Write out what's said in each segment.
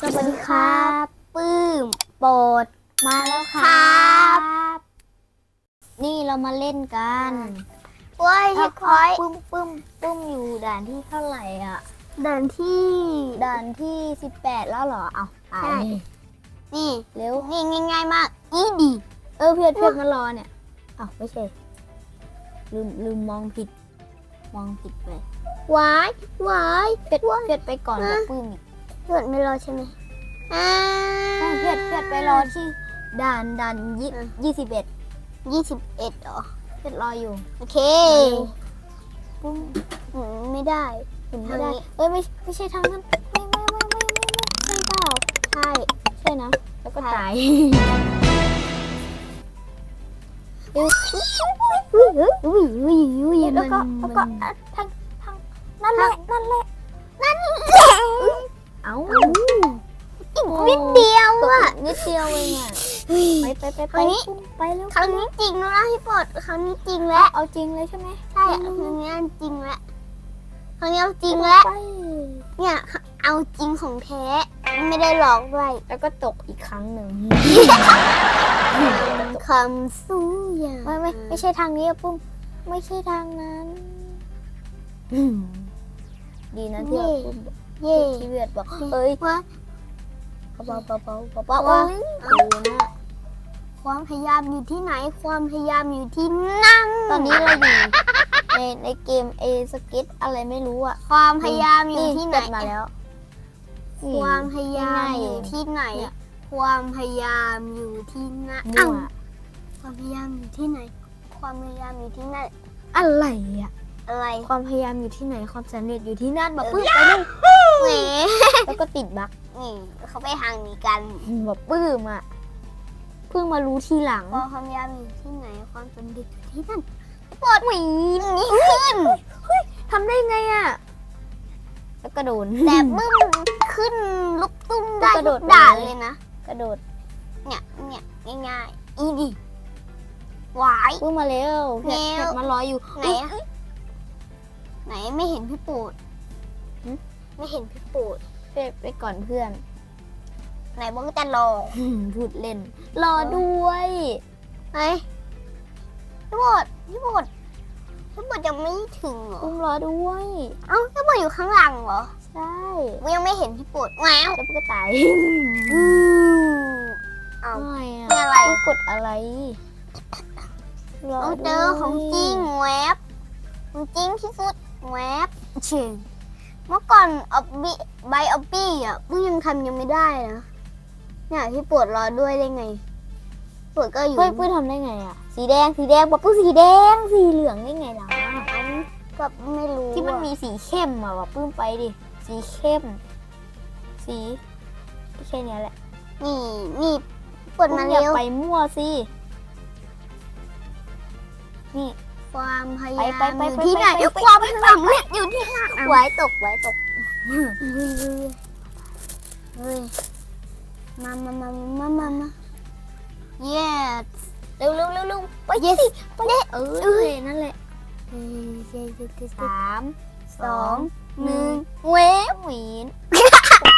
สวัสดีครับปื้มโปรดมาแล้วคครัรับ นี่เรามาเล่นกันเว้ยที่คอยปึ้มปึ้มปึ้มอยู่ด่านที่เท่าไหร่อะเดินที่ด่านที่สิบแปดแล้วเหรอเอาตายใช่ นี่เร็วนี่ง่ายๆมากอีดีเออเพื่อนเพื่อนมารอเนี่ยอ้าวไม่ใช่ลืมลืมมองผิด มองผิดไปวายวายเพื่อนเพื่อนไปก่อนกับปื้มอีก เกิดไม่รอใช่ไหมอ่าใช่เพื่อนเพื่อนไปรอที่ด่านด่านยี่อะยี่สิบเอ็ดยี่สิบเอ็ดเหรอเพื่อนรออยู่ โอเคปุ้มอืมไม่ได้เห็นไม่ได้ทางนี้เอ้ยไม่ไม่ใช่ทางนั้น ไม่ไม่ไม่ไม่ไม่ไม่ใช่เปล่าใช่ใช่นะ แล้วก็ใช่ตายอุ้ยอุ้ยอุ้ยอุ้ยอุ้ยแล้วก็มันแล้วก็มันอะทางทางนั่นแหละนั่นแหละนั่นแหละ เอ้าอีกนิดเดียวก็อะอีกนิดเดียวเองอะเฮ้ยไปไปไปคไปราวนี้ปุ้มไปแล้วครั้งนี้จริงแล้วนะพี่ปอดครั้งนี้จริงเอาแล้วเอาจริงเลยใช่ไหมใช่ครั้งนี้จริงแล้วครั้งนี้เอาจริงแล้วไปเนี่ยเอาจริงของแท้ไม่ได้หลอกด้วยแล้วก็ตกอีกครั้งหนึ่งคำสู้อย่างไม่ไม่ไม่ใช่ทางนี้อะปุ้มไม่ใช่ทางนั้นอืมดีนะที่เราปุ้มบอก เย่ที่เวียดบอกเอ้ยว่าเบาๆเบาๆเบาๆเบาๆว่าเอ้ยดูนะความพยายามอยู่ที่ไหน ความพยายามอยู่ที่นั่น ตอนนี้เราอยู่ในในเกมเอสกิทอะไรไม่รู้อะความพยายามอยู่ที่ไหนเปิดมาแล้ว ความพยายามง่ายๆอยู่ที่ไหนเนี่ยความพยายามอยู่ที่นั่นมั่อ้าววความพยายามอยู่ที่ไหน ความพยายามอยู่ที่นั่นอะไรอะ อะไร ความพยายามอยู่ที่ไหนความสำเร็จอยู่ที่นั่นแบบปื้มไปนู่นแหมแล้วก็ติดบั๊กนี่เขาไปทางนี้กันแบบปื้มอะเพิ่งมารู้ทีหลังความพยายามอยู่ที่ไหนความสำเร็จอยู่ที่นั่นปวดหวีนี่ขึ้นทำได้ไงอะแล้วก็โดนแต่บึ้มขึ้นลุกตุ้มได้กระโดทุดกด่านไปเลยเลยนะกระโดด เนี่ยเนี่ยง่ายๆอีดีหวายปื้มมาเร็วเผ็ดแล้เผ็ดวมารออยู่ไหนอะ ไหนไม่เห็นพี่ปูดหึไม่เห็นพี่ปูดเผ็ดไปก่อนเพื่อน ไหนบอกว่าจะรอพูดเล่น รอด้วย ไหนพี่ปูดพี่ปูดพี่ปูดยังไม่ถึงเหรอปุ้มรอด้วย เอ้าพี่ปูดอยู่ข้างหลังเหรอใช่กูยังไม่เห็นพี่ปูดว้าวแล้วก็ตายอืมเอาไม่อะนี่อะไรปุ้มกดอะไรรอต้องเจด้อวยของจริงแวบของจริงที่สุด แวบเชิงเมื่อก่อนออบบี้ใบออบบี้อะปุ้ยยังทำยังไม่ได้นะเนี่ยพี่ปวดรอด้วยได้ไงปวดก็อยู่เฮ้ยปุ้ยทำได้ไงอะ สีแดงสีแดงบอกปุ้ยสีแดงสีเหลืองได้ไงล่ะอันก็ไม่รู้ที่มันอะมีสีเข้มอะบอกปุ้มไปดิสีเข้ม สีแค่เนี้ยแหละ นี่นี่ปวดปุ้มามอย่าเร็วไปมั่วสินี่ ความพยาไปยามไปไปอยู่ที่ไหนไปไปไปความสำเร็จอยู่ที่ไหนไว้ตกไว้ตกเฮ้ยเฮ้ยเฮ้ยมามามามามามา yes เร็วเร็วเร็วเร็วไป yes ไปเออนั่นแหละเฮ้ยเฮ้ยเฮ้ยเฮ้ยสามสองหนึ่งเวฟหวีน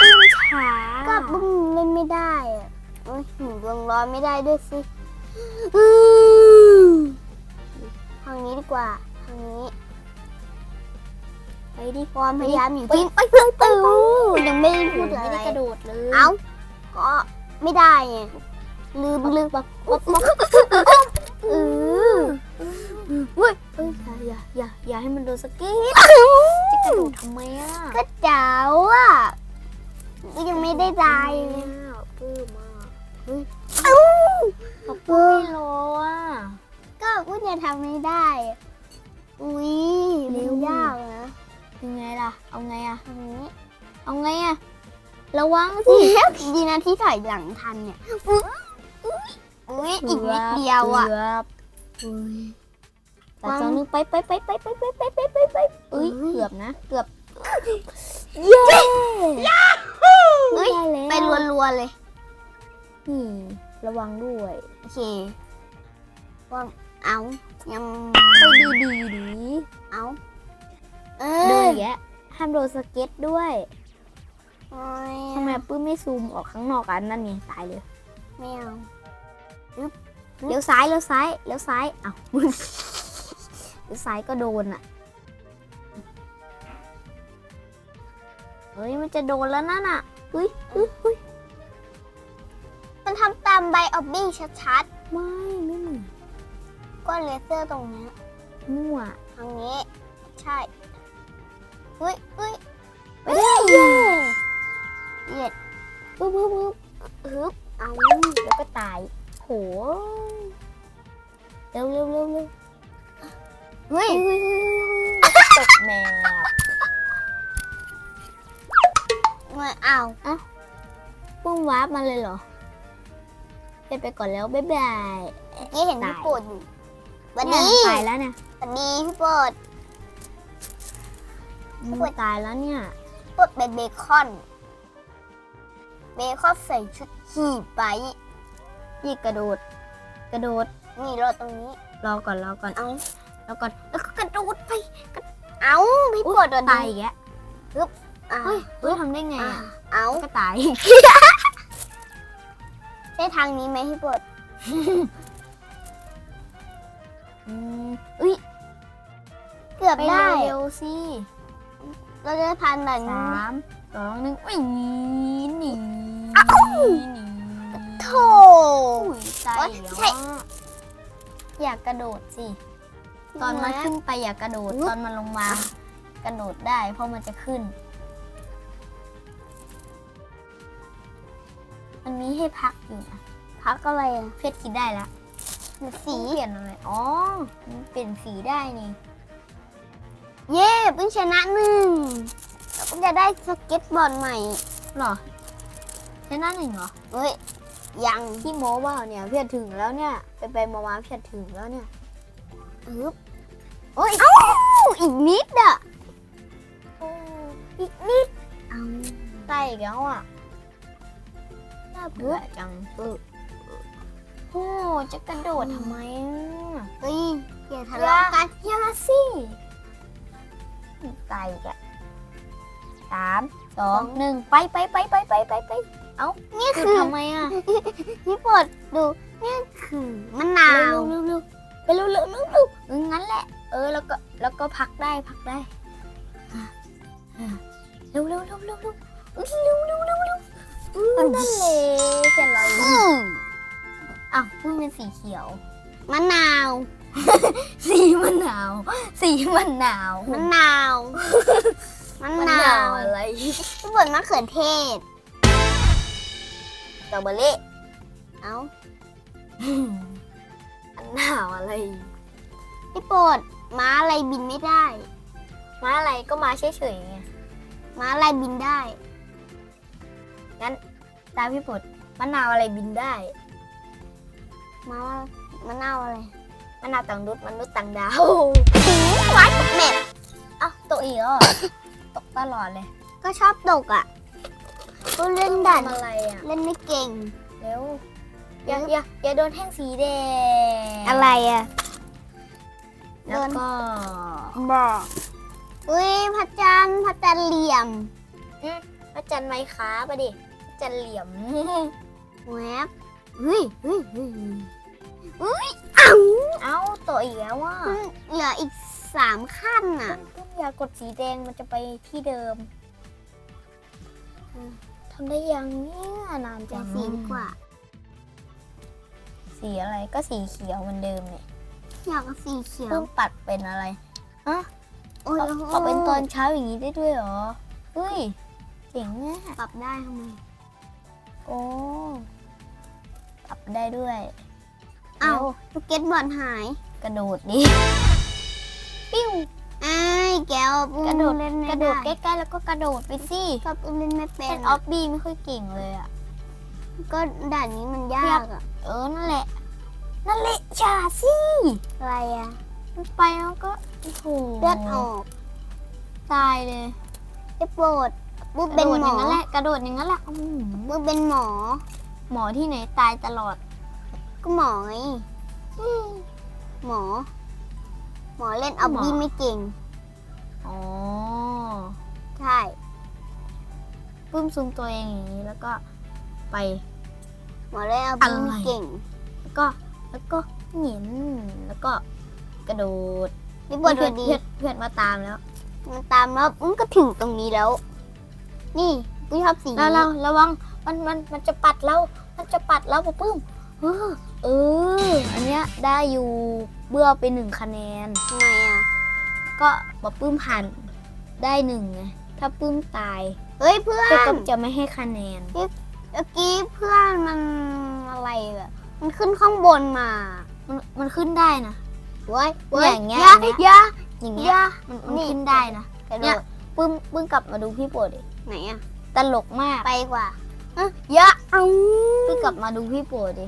ปุ้มช้าก็บุ้มเล่นไม่ได้อะเอ้ยหนูดวงร้อนไม่ได้ด้วยสิทางนี้ดีกว่าทางนี้ ไปดิความพยายามอยู่ไปที่ไปไปไปเออยังไม่ได้พูดไม่อะไรได้กระโดดเลย เอ้า ก็ไม่ได้ไงลืมลืมแบบแบบแบบเออเฮ้ยเอ้ยอย่าอย่าอย่าอย่าให้มันโดนสกีดจะกระโดดทำไมอะก็เจ๋วอะก็ยังไม่ได้ตายเลยปื้มมากเอ้าขอบคุณไม่รออะ ก็พูดยังทำไม่ได้อะอุ้ยเร็มันวยากนะยังไงล่ะ เอาไงอะทางนี้ เอาไงอะระวังสิดีนะที่ถอยหลังทันเนี่ย อุ้ยอีกนิดเดียวอะเกือบอุ้ยแต่จองนึงไปไปไปไปไปไปไปไปไปไปเอ้ยเฮ้ยเกือบนะ เกือบเย้เฮ้ยได้แล้วไปรัวๆเลย นี่ ระวังด้วย โอเคว่า เอายังไปดีดีดีเอาเอดูออย่างเงี้ยห้ามโดนสเก็ตด้วยมโอ้ยทำไมปื้มไม่ซูมออกข้างนอกอันนั่นไงตายเลยไม่เอาเลี้ยวซ้ายเลี้ยวซ้ายเลี้ยวซ้ายอ้าวมึงเลี้ยวซ้ายก็โดนอะเฮ้ยมันจะโดนแล้วนั่นอะเฮ้ยเฮ้ยเฮ้ยมันทำตามใบออบบี้ชัดไม่ไม่เหมือนๆ ก็เลเซอร์ตรงเนี้ยมั่วทางนี้ ใช่เฮ้ยเฮ้ยไม่ได้เย้เหยียดปึ๊บปึ๊บปึ๊บฮึบเอาแล้วก็ตาย โหเร็วเร็วเร็วเร็วเฮ้ยเฮ้ยเฮ้ยเฮ้ยเฮ้ยตกแมวไม่เอาปุ้มวาร์ปมาเลยเหรอเฮ็ดไปก่อนแล้ว บ๊ายบายเมื่อกี้เห็นพี่โปรดอยู่ วันเนี่ยนี้ตายแล้วเนี่ยวันนี้พี่โปรดมันตายแล้วเนี่ยโปรดเป็นเบคอน เบคอนใส่ชุดขี่ไปพี่กระโดด กระโดด นี่รอตรงนี้ รอก่อนรอก่อน เอารอก่อน แล้วก็กระโดดไป เอาพี่โปรดโดนตายอีกแล้วอะเฮ้ยเฮ้ยทำได้ไงอะอะเอาก็ตายใช่ทางนี้ไหมพี่โปรด อืมอุ้ยเกือบไปได้ เร็วๆสิเราจะผ่านด่านนี้สามสองหนึ่งวิ่งหนีหนีหนีโถ อุ้ยตายอีกแล้วใช่อะอยากกระโดดสิ ตอนมันขึ้นไปอยากกระโดดตอนมันลงมากระโดดได้เพราะมันจะขึ้น มันมีให้พักอยู่นะพักอะไรอะ เพชรคิดได้แล้ว สีเปลี่ยนอะไรอ๋อมันเปลี่ยนสีได้นี่ เย่เพิ่งชนะหนึ่งเราก็จะได้สเก็ตบอร์ดใหม่หรอชนะหนึ่งเหรอเฮ้ยยังที่โม้เปล่าเนี่ยเพียรถึงแล้วเนี่ย ไปไปมามาเพียรถึงแล้วเนี่ยอึ๊บโอ้ยเอ้าอีกนิดอะอีกนิดเอาใกล้อีกแล้วอะน่าเบื่อจังเออ โอ้จะกระโดดทำไมอะเฮ้ยอย่าทะเลาะกันอยาสิตายอีกอะสามสองหนึ่งไปไปไปไปไปไปไปนี่หยุดคือทำไมอะพี่ปวดดูนี่คือมะนาวเร็วเร็วเร็วไปเร็วเร็วเร็วเร็วเอองั้นแหละ เออแล้วก็แล้วก็พักได้พักได้อะอะเร็วเร็วเร็วเร็วเร็วเอ้ยเร็วเร็วเร็วเร็วอือนั่นเลยเสร็จแล้ว อืมอ้าวเพิ่งเป็นสีเขียวมะนาว สีมะนาว สีมะนาวมะนาวมะมะนานาววอะไรพี่ปวดมะเขือเทศสตรอเบอรี่เอ้ามะนาวอะไรพี่ปวดม้าอะไรบินไม่ได้มาอะไรก็มาเฉยๆไงม้าอะไรบินได้ตามพี่ปดมะนาวอะไรบินได้ ม้ามะนาวอะไรมะนาวต่างดุดมนุษย์ต่างดาววัดเม็ดเอ้าตกอีกแล้วเหรอ ตกตลอดเลย ก็ชอบตกอะก็เล่นด่านทำอะไรอะ เล่นไม่เก่ง เร็ว อย่าอย่าอย่าโดนแท่งสีแดงอะไรอะแล้วก็บอกอุ้ยพระจันทร์พระจันทร์เหลี่ยมพระจันทร์ไม้ค้าไปดิพระจันทร์เหลี่ยมแวบเฮ้ยเฮ้ยเฮ้ย เอ้าตกอีกแล้วว่ะเหลืออีกสามขั้นอะอย่ากดสีแดงมันจะไปที่เดิมอืมทำได้ยังเนี่ยนานจะจังสีดีกว่า สีอะไรก็สีเขียวเหมือนเดิมเนี่ยอยากเอาสีเขียวเพิ่งปัดเป็นอะไรโอ้ยเอาเอาเป็นตอนเช้าอย่างนี้ได้ด้วยเหรอเฮ้ยเจ๋งเนี่ยปรับได้ทำไมโอ้ปรับได้ด้วย อ้าวเร็วสเก็ตบอร์ดหาย กระโดดดิปิ้วไอ้ายแก้วปุ้มกระโดดเล่นกไม่ระโดดใกได้ล้ๆแล้วก็กระโดดไปสิก็ปุ้มเล่นไม่เป็เป็นนออฟบี้ไม่ค่อยเก่งเลยอะ ก็ด่านนี้มันยากอะเออนั่นแหละ นั่นแหละอย่าสิอะไรอะมันไปแล้วก็โอ้โหเลือดออกตายเลยไอ้โปรดปุ้มกเป็ระนโดดหมอย่าองนั้นแหละกระโดดอย่างนั้นแหละอื้อหือปุ้มเป็นหมอ หมอที่ไหนตายตลอด ก็หมอไงหมอ หมอเล่นออบบี้หมอไม่เก่ง อ๋อ ใช่ปปื้มซูมตัวเองอย่างนี้แล้วก็ไป หมอเลยเอาอะบิ้ไรเก่ง แล้วก็แล้วก็เหงียนแล้วก็กระโดดพี่ปวดเพื่อนดีเพื่อนเพื่อนมาตามแล้ว มันตามแล้วมันก็ถึงตรงนี้แล้ว นี่พี่ชอบสีแล้วเราระวังมันมันมันจะปัดเรา มันจะปัดเราปะปื้ม เออเออ อันเนี้ยได้อยู่เบื่อไปหนึ่งคะแนน ทำไมอะ ก็ปะปื้มผ่านได้หนึ่งไงถ้าปื้มตายเฮ้ยเพื่อนเพื่อนก็จะไม่ให้คะแนน เมื่อกี้เพื่อนมันอะไรอะมันขึ้นข้างบนมามันมันขึ้นได้นะ เว้ยว้อย่างเงี้ยยะอย่างเงี้ยยะอย่างเงี้ยยะมันมันนี่ขึ้นได้นะ กระโดเนี่ย ดปื้มปื้มกลับมาดูพี่โปรดดิไหนอะ ตลกมาก ไปกว่า เอ้ยยะเอาปื้มกลับมาดูพี่โปรดดิ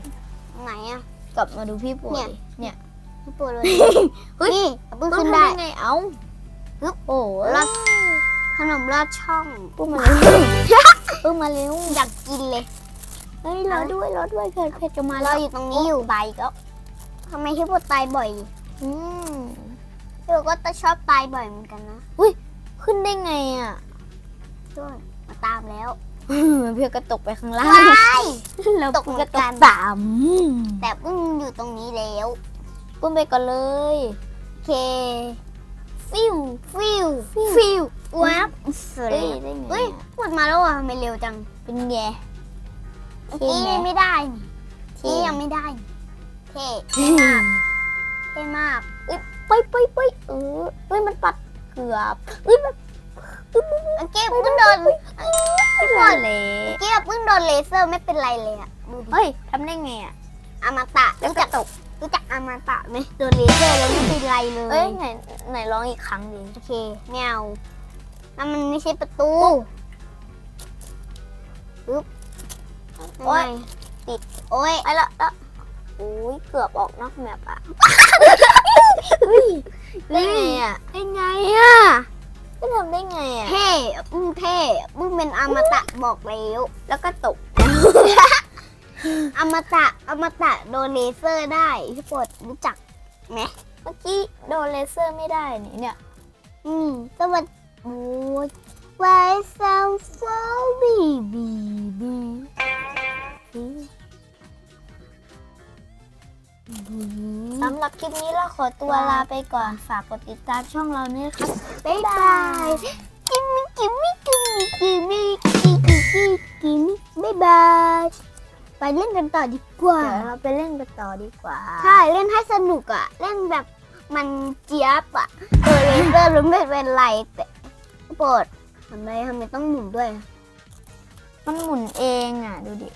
ไหนอะ กลับมาดูพี่โปรดเนี่ยดิเนี่ย พี่ปวดเลยเฮ้ยนี่เพิ่งต้องขึ้นทำได้ได้ไงเอ้าปึ๊บโอ้โหลอดขนมลอดช่องปื้มมาเร็วปื้มมาเร็วอยากกินเลย เฮ้ยรอด้วยรอด้วยเพื่อนเพื่อนจะมาเราแล้วอยู่ตรงนี้อยู่ไปแล้วทำไมพี่ปวดตายบ่อยอืมพี่ปวดก็จะชอบตายบ่อยเหมือนกันนะขึ้นได้ไงอะด้วยมาตามแล้ว เพื่อนก็ตกไปข้างล่างว้ายแล้วตกปื้มเหมืก็อนตกักนตามแต่เพิ่งอยู่ตรงนี้แล้วปื้มไปก่อนเลยโอเคฟิวฟิวฟิววับเฮ้ยได้ไงเฮ้ยอะปวดมาแล้วอะทำไมเร็วจังเป็นไงเมื่อเท่กี้ไหมไม่ได้นี่เท่ที่ยังไม่ได้นี่เท่เท่มากไปไปไปเออเฮ้ยมันปัดเกือบเฮ้ยมัน เมื่อกี้เพิ่งโดนไม่รอดเลยเมื่อกี้เพิ่งโดนเลเซอร์ไม่เป็นไรเลยอะดูดิเฮ้ยทำได้ไงอะอมตะรู้จักตกรู้จักอมตะไหมโดนเลเซอร์แล้วไม่เป็นไรเลเอ้ยยไหนไหนร้องอีกครั้งดิโอเคไม่เอาแล้วมันไม่ใช่ประตูปึ๊บโอ้ยติดโอ้ยไปละละโอ้ยเกือบออกนอกแมปอะได้ไงอะได้ไงอะ ไม่ทำได้ไงอะเท่ปุ้งเท่ปุ้งเป็นอมตะบอกแล้วแล้วก็ตก อมตะอมตะโดนเลเซอร์ได้พี่ปวดรู้จักไหมเมื่อกี้โดนเลเซอร์ไม่ได้นี่เนี่ย อืมสวัสดีโอ้ย Why so so baby baby สำหรับคลิปนี้เราขอตัวลาไปก่อนฝากกดติดตามช่องเราเนี่ยครับ บ๊ายบายกิมมี่กิมมี่กิมมี่กิมมี่กิมมี่กิมมี่กิมมี่บ๊ายบายไปเล่นกันต่อดีกว่าเดี๋ยวเราไปเล่นกันต่อดีกว่า ใช่เล่นให้สนุกอะเล่นแบบมันเจี๊ยบอะเออเลเซอร์รู้ไม่เป็นไรแต่โปรดทำไมทำไมต้องหมุนด้วยอะมันหมุนเองอะ ดูดิ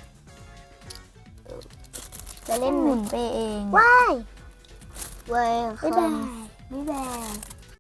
จะเล่เล่นนหหมุมุนนไปเองว้ายเว้ยบ๊ายบายบ๊ายบาย